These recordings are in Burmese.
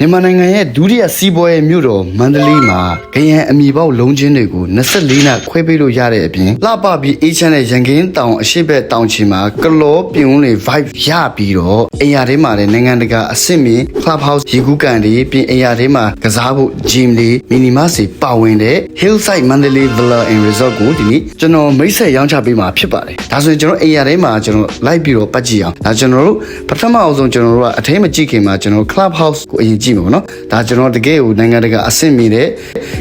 မြန်မာနိုင်ငံရဲ့ဒုတိယစီးပွားရေးမြို့တော်မန္တလေးမှာခရံအမီပေါက်လုံးချင်းတွေကို24နှစ်ခွဲပေးလို့ရတဲ့အပြင်လှပပြီးအေးချမ်းတဲ့ရန်ကင်းတောင်အရှိဘက်တောင်ချီမှာကလောပြင်ဦးလေ vibe ရပြီးတော့အိမ်ယာထဲမှာလည်းနိုင်ငံတကာအဆင့်မြင့် club house ရေကူးကန်တွေပြင်အိမ်ယာထဲမှာကစားဖို့ gym တွေ minima စီပါဝင်တဲ့ hillside mandalay villa and resort ကိုဒီနေ့ကျွန်တော်မိတ်ဆက်ရောင်းချပေးမှာဖြစ်ပါတယ်ဒါဆိုရင်ကျွန်တော်အိမ်ယာထဲမှာကျွန်တော်လိုက်ပြီးတော့ပတ်ကြည့်အောင်ဒါကျွန်တော်တို့ပထမအောင်ဆုံးကျွန်တော်တို့ကအထိမကြည့်ခင်မှာကျွန်တော် club house ကိုအရင်ကြည့်မှာပေါ့နော်ဒါကျွန်တော်တကယ်ကိုနိုင်ငံတကာအဆင့်မြင့်တဲ့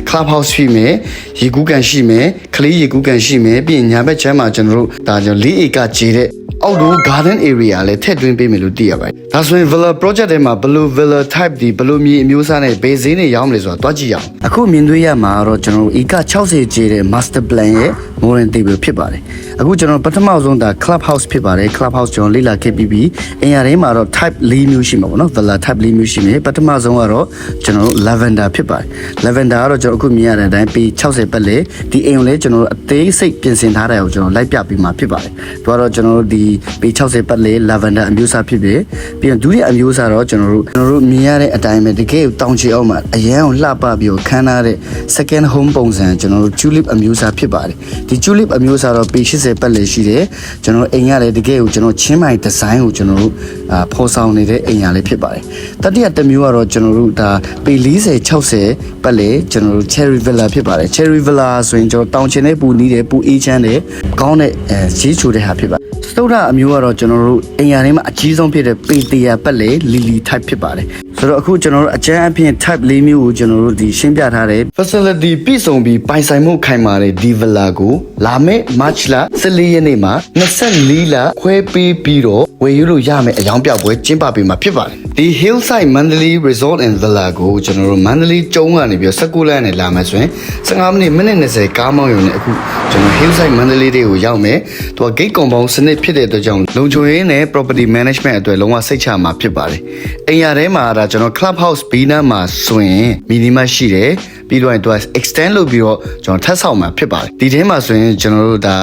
club house ရှိမယ်ရေကူးကန်ရှိမယ်ခလေးရေကူးကန်ရှိမယ်ပြီးရင်ညာဘက်ချမ်းမှာကျွန်တော်တို့ဒါကျွန်တော်၄ဧကခြေတဲ့အောက်တို garden area လည်းထည့်သွင်းပေးမယ်လို့သိရပါတယ်။ဒါဆိုရင် villa project ထဲမှာဘယ်လို villa type ဒီဘယ်လိုမြေအမျိုးအစားနဲ့ဘယ်ဈေးနဲ့ရောင်းမလဲဆိုတာတွားကြည့်ရအောင်။အခုမြင်တွေ့ရမှာကတော့ကျွန်တော်တို့ဧက60ကျတဲ့ master plan ရဲ့ modern table ဖြစ်ပါတယ်။အခုကျွန်တော်ပထမဆုံးဒါ club house ဖြစ်ပါတယ်။ club house ကျွန်တော်လေ့လာခဲ့ပြီးပြီးအင်ရထဲမှာတော့ type ၄မျိုးရှိမှာပေါ့နော် villa type ၄မျိုးရှိမယ်။ပထမဆုံးကတော့ကျွန်တော်တို့ lavender ဖြစ်ပါတယ်။ lavender ကတော့ကျွန်တော်အခုမြင်ရတဲ့အတိုင်းပေ60ပတ်လေဒီအိမ်ကိုလည်းကျွန်တော်တို့အသေးစိတ်ပြင်ဆင်ထားတဲ့ကိုကျွန်တော်လိုက်ပြပြီးမှဖြစ်ပါတယ်။ဒါကတော့ကျွန်တော်တို့ဒီပေ60ပတ်လေ lavender အမျိုးအစားဖြစ်တယ်။ပြီးရင်ဒုတိယအမျိုးအစားတော့ကျွန်တော်တို့ကျွန်တော်တို့မြင်ရတဲ့အတိုင်းပဲတကယ်တောင်ချီအောင်မှာအရန်ကိုလှပပြီးတော့ခန်းထားတဲ့ second home ပုံစံကျွန်တော်တို့ tulip အမျိုးအစားဖြစ်ပါတယ်။ဒီ tulip အမျိုးအစားတော့ပေ80ပတ်လေရှိတယ်။ကျွန်တော်တို့အိမ်ကလည်းတကယ်ကိုကျွန်တော်ချင်းမိုင်ဒီဇိုင်းကိုကျွန်တော်တို့အာဖော်ဆောင်နေတဲ့အိမ်ရလေးဖြစ်ပါတယ်။တတိယတစ်မျိုးကတော့ကျွန်တော်တို့ဒါပေ40 60ပတ်လေကျွန်တော်တို့ cherry villa ဖြစ်ပါတယ် cherry villa ဆိုရင်ကျွန်တော်တောင်ချင်တဲ့ပူနီးတယ်ပူအေးချမ်းတယ်ကောင်းတဲ့အဲရေးချိုတဲ့ဟာဖြစ်ပါတယ်စတုဒ္ဓအမျိုးကတော့ကျွန်တော်တို့အိမ်ယာထဲမှာအကြီးဆုံးဖြစ်တဲ့ပေတရာပတ်လေ lily type ဖြစ်ပါတယ် ဆိုတော့အခုကျွန်တော်တို့အကျန်းအဖြစ် type ၄မျိုးကိုကျွန်တော်တို့ဒီရှင်းပြထားတဲ့ facility ပြည့်စုံပြီးပိုင်ဆိုင်မှုခိုင်မာတဲ့ di villa ကိုလာမယ့် march လ14ရက်နေ့မှာ24လခွဲပေးပြီးတော့ဝယ်ယူလို့ရမယ်အယောင်ပြောက်ပွဲကျင်းပပေးမှာဖြစ်ပါတယ် ဒီ hillside mandalay resort and villa ကိုကျွန်တော်တို့ mandalay ကျုံးကနေပြီးတော့19လမ်းနဲ့လာမယ်ဆိုရင်15မိနစ်မိနစ်20ကားမောင်းရုံနဲ့အခုကျွန်တော် hillside mandalay တွေကိုရောက်မယ်သူက gate compound စနစ်ဖြစ်တဲ့အတွက်ကြောင့်လုံခြုံရေးနဲ့ property management အတွက်လုံးဝစိတ်ချမှာဖြစ်ပါတယ်အိမ်ရထဲမှာဒါကျွန်တော် club house ဘီနာမှာဆိုရင် minimum ရှိတယ်ပြီးတော့သူက extend လုပ်ပြီးတော့ကျွန်တော်ထပ်ဆောက်မှာဖြစ်ပါတယ်ဒီထဲမှာဆိုရင်ကျွန်တော်တို့ဒါ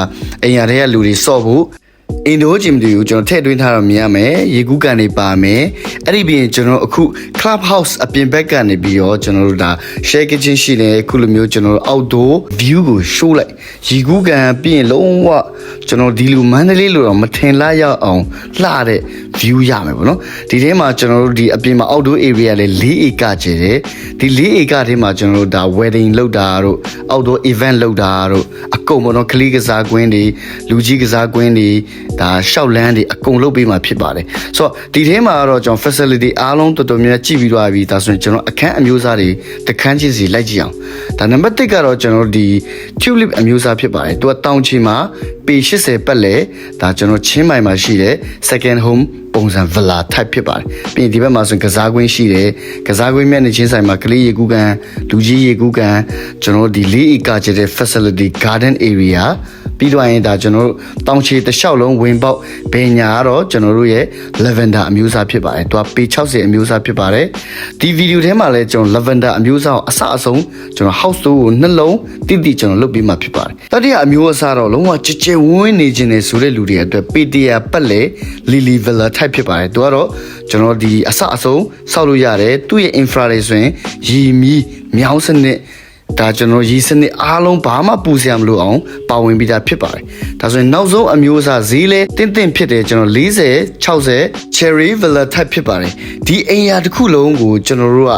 အိမ်ရထဲကလူတွေစော့ဖို့ အင်ဒိုဂျင်တွေကိုကျွန်တော်ထည့်သွင်းထားတော့မြင်ရမယ်ရေကူးကန်တွေပါမယ်အဲ့ဒီပြင်ကျွန်တော်အခု club house အပြင်ဘက်ကနေပြီးတော့ကျွန်တော်တို့ဒါ share kitchen ရှိတယ်အခုလိုမျိုးကျွန်တော်တို့ outdoor view ကို show လိုက်ရေကူးကန်ပြီးရင်လုံးဝကျွန်တော်ဒီလိုမန္တလေးလိုတော့မထင်လားရအောင်လှတဲ့ view ရမယ်ပေါ့နော်ဒီထဲမှာကျွန်တော်တို့ဒီအပြင်မှာ outdoor area လေး၄ဧကကျတယ်ဒီ၄ဧကထဲမှာကျွန်တော်တို့ဒါ wedding လုပ်တာတို့ outdoor event လုပ်တာတို့အကုန်ပေါ့နော်ကလေးကစားကွင်းတွေလူကြီးကစားကွင်းတွေ ဒါရှောက်လန်းတွေအကုန်လုပ်ပေးမှာဖြစ်ပါတယ်ဆိုတော့ဒီထဲမှာကတော့ကျွန်တော် facility အားလုံးတော်တော်များများကြည့်ပြီးသွားပြီဒါဆိုရင်ကျွန်တော်အခန်းအမျိုးအစားတွေတစ်ခန်းချင်းစီလိုက်ကြည့်အောင်ဒါနံပါတ်1ကတော့ကျွန်တော်ဒီ tulip အမျိုးအစားဖြစ်ပါတယ်သူကတောင်ချီမှာပေ80ပတ်လဲဒါကျွန်တော်ချင်းမိုင်မှာရှိတဲ့ second home ပုံစံ villa type ဖြစ်ပါတယ်ပြီးရင်ဒီဘက်မှာဆိုရင်ကစားကွင်းရှိတယ်ကစားကွင်းမြတ်နေချင်းဆိုင်မှာကလေးရေကူးကန်လူကြီးရေကူးကန်ကျွန်တော်တို့ဒီ၄ဧကကျတဲ့ facility garden area ပြီးတော့ရင်ဒါကျွန်တော်တို့တောင်ချေတစ်လျှောက်လုံးဝင်ပေါက်ဘယ်ညာကတော့ကျွန်တော်တို့ရဲ့ lavender အမျိုးအစားဖြစ်ပါတယ်သူကပေ60 အမျိုးအစားဖြစ်ပါတယ်ဒီဗီဒီယိုထဲမှာလည်းကျွန်တော် lavender အမျိုးအစားကိုအစအဆုံးကျွန်တော် house tour ကိုနှလုံးတိတိကျွန်တော်လုပ်ပြီးမှဖြစ်ပါတယ်တတိယအမျိုးအစားတော့လုံးဝကြကြဝင်းနေခြင်းနဲ့ဆိုတဲ့လူတွေအတွက်ပေတရာပတ်လေ lily villa type ဖြစ်ပါတယ်သူကတော့ကျွန်တော်ဒီအစအဆုံးစောက်လို့ရတယ်သူ့ရဲ့ infra တွေဆိုရင်ရီမီမြောင်းစနစ် ဒါကျွန်တော်ရည်စနစ်အားလုံးဘာမှပူစရာမလိုအောင်ပါဝင်ပြီးသားဖြစ်ပါတယ်။ဒါဆိုရင်နောက်ဆုံးအမျိုးအစားဈေးလဲတင့်တင့်ဖြစ်တယ်ကျွန်တော်40 60 cherry villa type ဖြစ်ပါတယ်။ဒီအိမ်ယာတစ်ခုလုံးကိုကျွန်တော်တို့က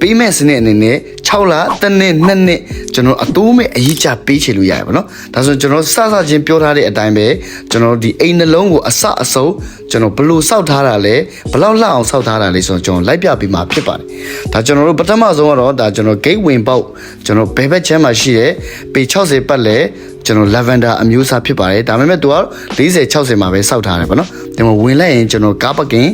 ပေးမဲ့စနစ်အနေနဲ့6လတစ်နှစ်နှစ်နှစ် ကျွန်တော်အတိုးမဲ့အရေးချပေးချေလို့ရတယ်ဗောနော်ဒါဆိုကျွန်တော်စစချင်းပြောထားတဲ့အတိုင်းပဲကျွန်တော်ဒီအိမ်နှလုံးကိုအစအဆုံးကျွန်တော်ဘလို့စောက်ထားတာလဲဘလောက်လှအောင်စောက်ထားတာလဲဆိုတော့ကျွန်တော်လိုက်ပြပေးမှာဖြစ်ပါတယ်ဒါကျွန်တော်တို့ပထမဆုံးကတော့ဒါကျွန်တော် gate ဝင်ပေါက်ကျွန်တော်ဘယ်ဘက်ချမ်းမှာရှိတဲ့ပေ60ပတ်လဲကျွန်တော် lavender အမျိုးအစားဖြစ်ပါတယ်ဒါပေမဲ့သူက40 60မှာပဲစောက်ထားတယ်ဗောနော်ဒီမှာဝင်လိုက်ရင်ကျွန်တော်ကားပကင်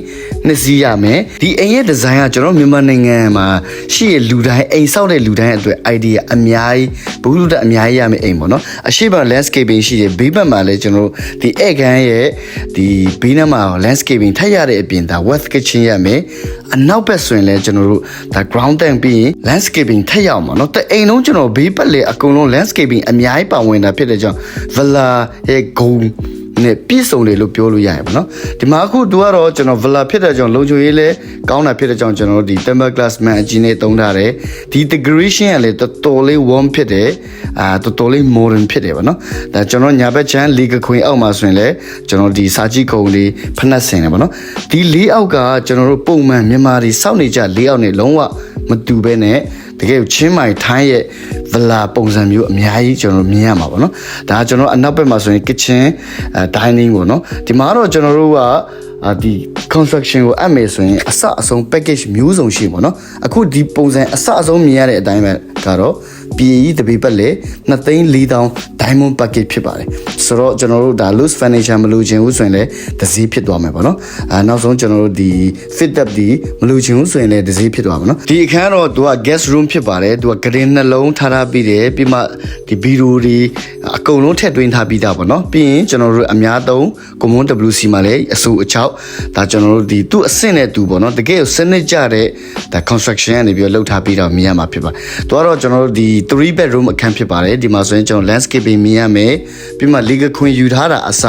နှစ်စီးရမယ်ဒီအိမ်ရဲ့ဒီဇိုင်းကကျွန်တော်မြန်မာနိုင်ငံမှာရှိရလူတိုင်းအိမ်ဆောက်တဲ့လူတိုင်းအတွက် idea အများကြီးဘူးလူတက်အများကြီးရမယ်အိမ်ပေါ့နော်အရှိတ် landscaping ရှိတယ်ဘေးဘက်မှာလည်းကျွန်တော်ဒီဧကန်ရဲ့ဒီဘေးနားမှာ landscaping ထပ်ရတဲ့အပြင်ဒါ west kitchen ရမယ်အနောက်ဘက်ဆိုရင်လည်းကျွန်တော်တို့ဒါ ground tank ပြီးရင် landscaping ထပ်ရအောင်ပေါ့နော်တဲ့အိမ်လုံးကျွန်တော်ဘေးပတ်လေအကုန်လုံး landscaping အများကြီးပါဝင်တာဖြစ်တဲ့ကြောင့် villa ရဲ့ဂုံ နဲ့ပြည့်စုံတယ်လို့ပြောလို့ရရင်ပေါ့နော်ဒီမှာအခုသူကတော့ကျွန်တော် villa ဖြစ်တဲ့ကြောင့်လုံခြုံရေးလဲကောင်းတာဖြစ်တဲ့ကြောင့်ကျွန်တော်တို့ဒီ temper glass man အကြီးနဲ့တုံးထားတယ်ဒီ decoration ကလည်းတော်တော်လေး warm ဖြစ်တယ်အာတော်တော်လေး modern ဖြစ်တယ်ပေါ့နော်ဒါကျွန်တော်ညာဘက်ချမ်း legal queen အောက်မှာဆိုရင်လည်းကျွန်တော်ဒီစာကြည့်ခုံလေးဖက်နှက်ဆင်တယ်ပေါ့နော်ဒီလေးအောက်ကကျွန်တော်တို့ပုံမှန်မြန်မာတွေစောင့်နေကြလေးအောက်နဲ့လုံးဝမတူဘဲနဲ့တကယ်ကိုချင်းမိုင်ထိုင်းရဲ့ဗလာပုံစံမျိုးအများကြီးကျွန်တော်တို့မြင်ရမှာပေါ့နော်ဒါကကျွန်တော်အနောက်ဘက်မှာဆိုရင် kitchen အဲ dining ပေါ့နော်ဒီမှာတော့ကျွန်တော်တို့ကအာဒီ construction ကိုအပ်မယ်ဆိုရင်အစအဆုံး package မျိုးစုံရှိပေါ့နော်အခုဒီပုံစံအစအဆုံးမြင်ရတဲ့အတိုင်းပဲကတော့ ပြည်ကြီးတပိပတ်လေ2သိန်း4000 diamond package ဖြစ်ပါတယ်ဆိုတော့ကျွန်တော်တို့ဒါ loose furniture မလိုချင်ဘူးဆိုရင်လည်းတစ်စီးဖြစ်သွားမယ်ပေါ့နော်အဲနောက်ဆုံးကျွန်တော်တို့ဒီ fit up ဒီမလိုချင်ဘူးဆိုရင်လည်းတစ်စီးဖြစ်သွားမှာနော်ဒီအခန်းတော့သူက guest room ဖြစ်ပါတယ်သူက green နှလုံးထားထားပြီးတယ်ပြီးမှဒီဗီဒီယိုတွေအကုန်လုံးထည့်သွင်းထားပြီးသားပေါ့နော်ပြီးရင်ကျွန်တော်တို့အများသုံး common WC မှာလည်းအဆူအချောက်ဒါကျွန်တော်တို့ဒီသူ့အဆင့်နဲ့သူပေါ့နော်တကယ်ကိုစနစ်ကြတဲ့ဒါ construction ကနေပြီးတော့လုပ်ထားပြီးတော့မြင်ရမှာဖြစ်ပါတယ်သူကတော့ကျွန်တော်တို့ဒီ3 bedroom အခန်းဖြစ်ပါတယ်ဒီမှာဆိုရင်ကျွန်တော် landscaping မြင်ရမယ်ပြီးမှ legal ခွင့်ယူထားတာအစ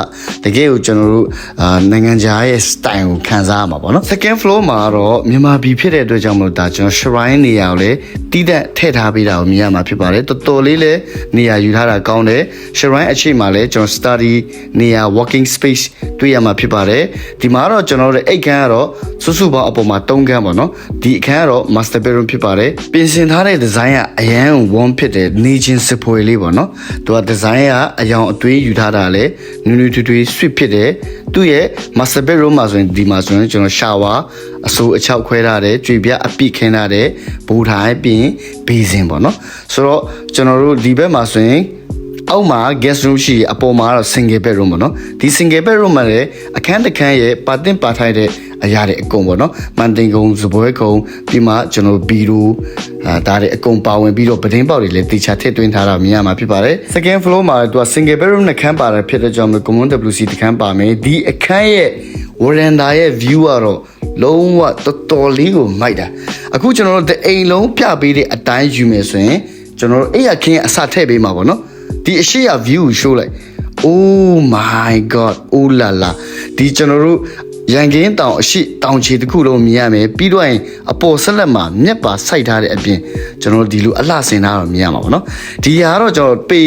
တကယ်ကိုကျွန်တော်တို့အာနိုင်ငံခြားရဲ့ style ကိုခံစားရမှာပေါ့နော် second floor မှာတော့မြန်မာပြည်ဖြစ်တဲ့အတွက်ကြောင့်မလို့ဒါကျွန်တော် shrine နေရာကိုလည်းတီးတက်ထည့်ထားပေးတာကိုမြင်ရမှာဖြစ်ပါတယ်တော်တော်လေးလည်းနေရာယူထားတာကောင်းတယ် shrine အချိတ်မှာလည်းကျွန်တော် study နေရာ working space တွေ့ရမှာဖြစ်ပါတယ်ဒီမှာတော့ကျွန်တော်တို့အိတ်ခန်းကတော့စုစုပေါင်းအပေါ်မှာ3ခန်းပေါ့နော်ဒီအခန်းကတော့ master bedroom ဖြစ်ပါတယ်ပြင်ဆင်ထားတဲ့ design ကအရန် warm ဖြစ်တယ်နေချင်းစဖွေလေးပေါ့နော်သူက design ကအယောင်အသွေးယူထားတာလည်းနူးနူးထွေးထွေး sweet ဖြစ်တယ်သူ့ရဲ့ master bedroom မှာဆိုရင်ဒီမှာဆိုရင်ကျွန်တော် shower အဆိုးအချောက်ခွဲထားတယ်ကြွေပြအပိခင်းထားတယ်ဘူထိုင်ပြီးရင်ဘေးစင်ပေါ့နော်ဆိုတော့ကျွန်တော်တို့ဒီဘက်မှာဆိုရင်အောက်မှာ guest room ရှိရအပေါ်မှာတော့ single bedroom ပေါ့နော်ဒီ single bedroom မှာလည်းအခန်းတစ်ခန်းရဲ့ပါတင်ပါထိုက်တဲ့ အရာတွေအကုန်ပေါ့နော်မန်တင်ကုံစပွဲကုံပြီးမှကျွန်တော်ဘီရိုအာဒါတွေအကုန်ပါဝင်ပြီးတော့ပဒင်းပေါက်တွေလည်းတေချာထည့်သွင်းထားတာမြင်ရမှာဖြစ်ပါတယ် second floor မှာသူက single bedroom နှစ်ခန်းပါတယ်ဖြစ်တဲ့ကြောင့်မလို့ common WC တစ်ခန်းပါမယ်ဒီအခန်းရဲ့ veranda ရဲ့ view ကတော့လုံးဝတော်တော်လေးကိုမိုက်တာအခုကျွန်တော်တို့တအိမ်လုံးပြပေးတဲ့အတိုင်းယူမယ်ဆိုရင်ကျွန်တော်တို့အဲ့ရခင်းအစထည့်ပေးမှာပေါ့နော်ဒီအရှိရ view ကို show လိုက် oh my god oh la la ဒီကျွန်တော်တို့ ရန်ကင်းတောင်အရှိတောင်ချီတစ်ခုလုံးမြင်ရမယ်ပြီးတော့ရင်အပေါ်ဆက်လက်မှာမြက်ပါစိုက်ထားတဲ့အပြင်ကျွန်တော်တို့ဒီလိုအလှဆင်ထားတော့မြင်ရမှာပေါ့နော်ဒီဟာကတော့ကျွန်တော်ပေ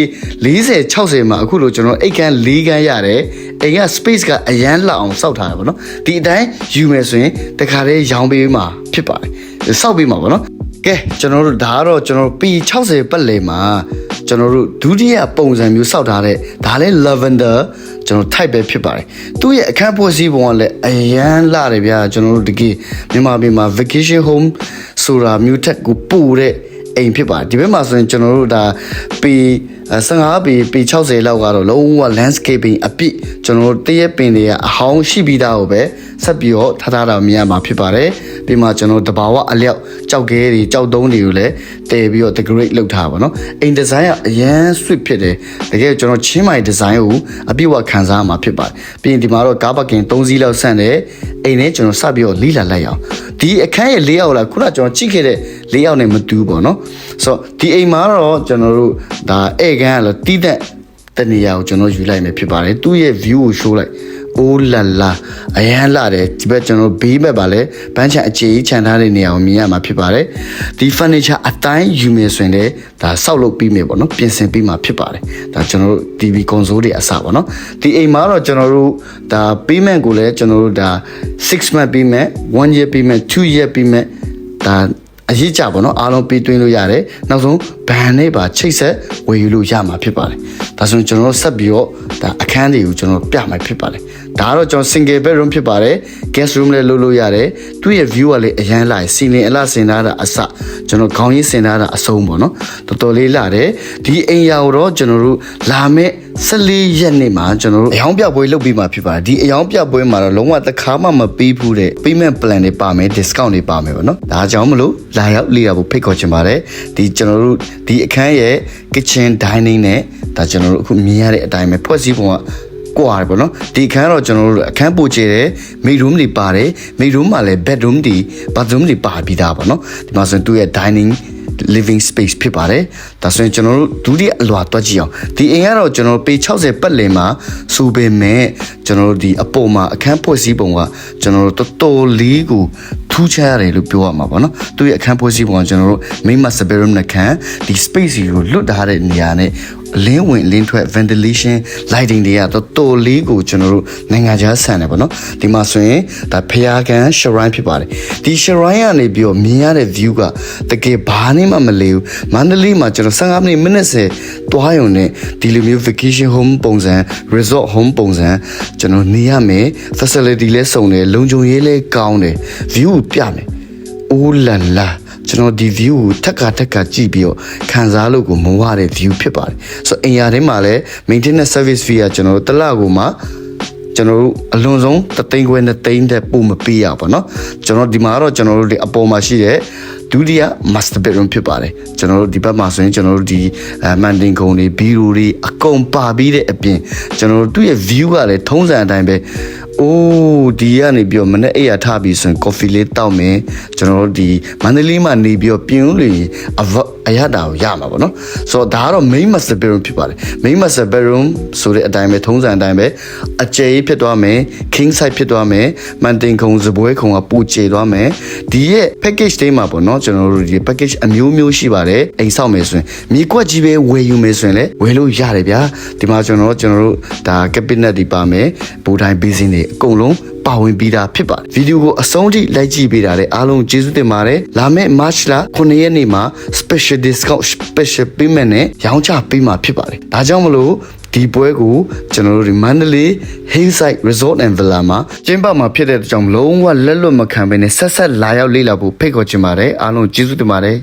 40 60မှာအခုလိုကျွန်တော်အိတ်ခန်း၄ခန်းရတယ်အိမ်က space ကအရန်လောက်အောင်စောက်ထားတယ်ပေါ့နော်ဒီအတိုင်းယူမယ်ဆိုရင်တခါတည်းရောင်းပေးမှာဖြစ်ပါတယ်စောက်ပေးမှာပေါ့နော်ကဲကျွန်တော်တို့ဒါကတော့ကျွန်တော်ပေ60 ပတ်လည်မှာ ကျွန်တော်တို့ဒုတိယပုံစံမျိုးစောက်ထားတဲ့ဒါလည်း lavender ကျွန်တော် type ပဲဖြစ်ပါတယ်သူ့ရဲ့အခန်းဖွဲ့စည်းပုံကလည်းအရန်လာတယ်ဗျာကျွန်တော်တို့တကယ်မြန်မာပြည်မှာ vacation home ဆိုတာမျိုးထက်ကိုပို့တဲ့အိမ်ဖြစ်ပါတယ်ဒီဘက်မှာဆိုရင်ကျွန်တော်တို့ဒါပေ15ပေပေ60လောက်ကတော့လုံးဝ landscaping အပြည့်ကျွန်တော်တို့တရက်ပင်တွေကအဟောင်းရှိပြီးသားကိုပဲဆက်ပြီးတော့ထားထားတာမြင်ရမှာဖြစ်ပါတယ်ပြီးမှကျွန်တော်တဘာဝအလျောက်ကြောက်ကဲတွေကြောက်တုံးတွေကိုလည်းတည်ပြီးတော့ decorate လုပ်ထားပါတော့အိမ်ဒီဇိုင်းကအရန် sweet ဖြစ်တယ်တကယ်ကျွန်တော်ချင်းမိုင်ဒီဇိုင်းကိုအပြည့်အဝခံစားရမှာဖြစ်ပါတယ်ပြီးရင်ဒီမှာတော့ကားပါကင်3စီးလောက်ဆန့်တယ်အိမ်နဲ့ကျွန်တော်စပြီးတော့လီလာလိုက်အောင်ဒီအခန်းရဲ့၄ယောက်လားခုနကကျွန်တော်ကြည့်ခဲ့တဲ့၄ယောက်နဲ့မတူဘူးပေါ့နော်ဆိုတော့ဒီအိမ်မှာတော့ကျွန်တော်တို့ဒါဧကန်ကလည်းတီးတဲ့တနေရာကိုကျွန်တော်ယူလိုက်မယ်ဖြစ်ပါတယ်သူ့ရဲ့ view ကို show လိုက် အိုးလာလာအရန်လာတယ်ဒီဘက်ကျွန်တော်ဘေးဘက်ပါလဲဘန်းချန်အခြေကြီးခြံထားတဲ့နေရာကိုမြင်ရမှာဖြစ်ပါတယ်ဒီ furniture အတိုင်းယူမယ်ဆိုရင်လည်းဒါဆောက်လုပ်ပြီးမယ်ပေါ့နော်ပြင်ဆင်ပြီးမှဖြစ်ပါတယ်ဒါကျွန်တော်တို့ TV console တွေအစပေါ့နော်ဒီအိမ်မှာတော့ကျွန်တော်တို့ဒါ payment ကိုလည်းကျွန်တော်တို့ဒါ6 month payment 1 year payment 2 year payment ဒါအရေးကြပါတော့အားလုံးပေးသွင်းလို့ရတယ်နောက်ဆုံးဘန်နဲ့ပါချိတ်ဆက်ဝယ်ယူလို့ရမှာဖြစ်ပါတယ်ဒါဆိုရင်ကျွန်တော်တို့ဆက်ပြီးတော့ဒါအခန်းတွေကိုကျွန်တော်ပြမှာဖြစ်ပါတယ် ဒါကတော့ကျွန်တော် single bedroom ဖြစ်ပါတယ် guest room လည်းလုပ်လို့ရတယ်သူ့ရဲ့ view ကလည်းအရန်လာစီလင်အလားစင်ထားတာအစကျွန်တော်ခေါင်းရင်းစင်ထားတာအဆုံးပေါ့နော်တော်တော်လေးလာတယ်ဒီအိမ်ယာကိုတော့ကျွန်တော်တို့လာမဲ့14ရက်နေ့မှာကျွန်တော်တို့အယောင်ပြပွဲလုပ်ပြီးမှဖြစ်ပါတယ်ဒီအယောင်ပြပွဲမှာတော့လုံးဝတစ်ခါမှမပေးဘူးတဲ့ payment plan တွေပါမယ် discount တွေပါမယ်ပေါ့နော်ဒါကြောင့်မလို့လာရောက်လေ့လာဖို့ဖိတ်ခေါ်ချင်ပါတယ်ဒီကျွန်တော်တို့ဒီအခန်းရဲ့ kitchen dining နဲ့ဒါကျွန်တော်တို့အခုမြင်ရတဲ့အတိုင်းပဲဖွဲ့စည်းပုံက ကွာတယ်ပေါ့နော်ဒီအခန်းတော့ကျွန်တော်တို့အခန်းပိုချေတယ်မိတ် room တွေပါတယ်မိတ် room မှာလည်း bedroom တွေ bathroom တွေပါပြီးသားပေါ့နော်ဒီမှာဆိုရင်သူ့ရဲ့ dining living space ဖြစ်ပါတယ်ဒါဆိုရင်ကျွန်တော်တို့ဒုတိယအလွာတွက်ကြည့်အောင်ဒီအိမ်ကတော့ကျွန်တော်တို့ပေ60ပတ်လည်မှာစူပေမဲ့ကျွန်တော်တို့ဒီအပေါ်မှာအခန်းဖွဲ့စည်းပုံကကျွန်တော်တို့တော်တော်လေးကို ထူးခြားရတယ်လို့ပြောရမှာပေါ့နော်သူရဲ့အခန်းဖွဲ့စည်းပုံကကျွန်တော်တို့ main master bedroom နဲ့ခန်းဒီ space ကိုလွတ်ထားတဲ့နေရာနဲ့လင်းဝင်လင်းထွက် ventilation lighting တွေကတော်တော်လေးကိုကျွန်တော်တို့နိုင်ငံခြားဆန်တယ်ပေါ့နော်ဒီမှာဆိုရင်ဒါဖျားကန် shrine ဖြစ်ပါတယ်ဒီ shrine ကနေပြီးတော့မြင်ရတဲ့ view ကတကယ်ဘာနဲ့မှမလေးဘူးမန္တလေးမှာကျွန်တော်15မိနစ်မိနစ်10တွားရုံနဲ့ဒီလိုမျိုး vacation home ပုံစံ resort home ပုံစံကျွန်တော်နေရမယ် facility လဲစုံတယ်လုံခြုံရေးလဲကောင်းတယ် view ကိုပြမယ်အိုးလန်လာကျွန်တော်ဒီ view ကိုထက်ကထက်ကကြည့်ပြီးတော့ခံစားလို့ကိုမဝတဲ့ view ဖြစ်ပါတယ်ဆိုတော့အင်ယာထဲမှာလည်း maintenance service fee ကကျွန်တော်တို့တစ်လကိုမှကျွန်တော်တို့အလွန်ဆုံးတသိန်းခွဲနဲ့သိန်းတဲ့ပို့မပေးရပါတော့ကျွန်တော်ဒီမှာကတော့ကျွန်တော်တို့ဒီအပေါ်မှာရှိတဲ့ဒုတိယ master bedroom ဖြစ်ပါတယ်ကျွန်တော်တို့ဒီဘက်မှာဆိုရင်ကျွန်တော်တို့ဒီအမန်တင်ကုံတွေဘီရိုတွေအကုန်ပါပြီးတဲ့အပြင်ကျွန်တော်တို့သူ့ရဲ့ view ကလည်းထုံးစံအတိုင်းပဲ အိုးဒီကနေပြီးတော့မနေ့အိယာထပြီးဆိုရင် coffee လေးတောက်မယ်ကျွန်တော်တို့ဒီမန္တလေးမှာနေပြီးတော့ပြင်းဦးလေ အဝအရတာကိုရမှာပေါ့နော်ဆိုတော့ဒါကတော့ main master bedroom ဖြစ်ပါတယ် main master bedroom ဆိုတဲ့အတိုင်းပဲထုံးစံအတိုင်းပဲအကျယ်ကြီးဖြစ်သွားမယ် king size ဖြစ်သွားမယ်မန်တင်ခုံစပွဲခုံကပူကျသွားမယ်ဒီရဲ့ package တွေမှာပေါ့နော်ကျွန်တော်တို့ဒီ package အမျိုးမျိုးရှိပါတယ်အိမ်ဆောက်မယ်ဆိုရင်မြေကွက်ကြီးပဲဝယ်ယူမယ်ဆိုရင်လည်းဝယ်လို့ရတယ်ဗျာဒီမှာကျွန်တော်တို့ကျွန်တော်တို့ဒါ cabinet တွေပါမယ်ဘူတိုင်း basin တွေအကုန်လုံး ပါဝင်ပြီးသားဖြစ်ပါတယ်ဗီဒီယိုကိုအဆုံးထိလိုက်ကြည့်ပေးတာလည်းအားလုံးကျေးဇူးတင်ပါတယ်လာမယ့် March လ9ရက်နေ့မှာ special discount special payment နဲ့ရောင်းချပေးမှာဖြစ်ပါတယ်ဒါကြောင့်မလို့ဒီပွဲကိုကျွန်တော်တို့ဒီမန္တလေး Hillside Resort and Villa မှာကျင်းပမှာဖြစ်တဲ့အတွက်ကြောင့်လုံးဝလက်လွတ်မခံဘဲနဲ့ဆက်ဆက်လာရောက်လေ့လာဖို့ဖိတ်ခေါ်ချင်ပါတယ်အားလုံးကျေးဇူးတင်ပါတယ်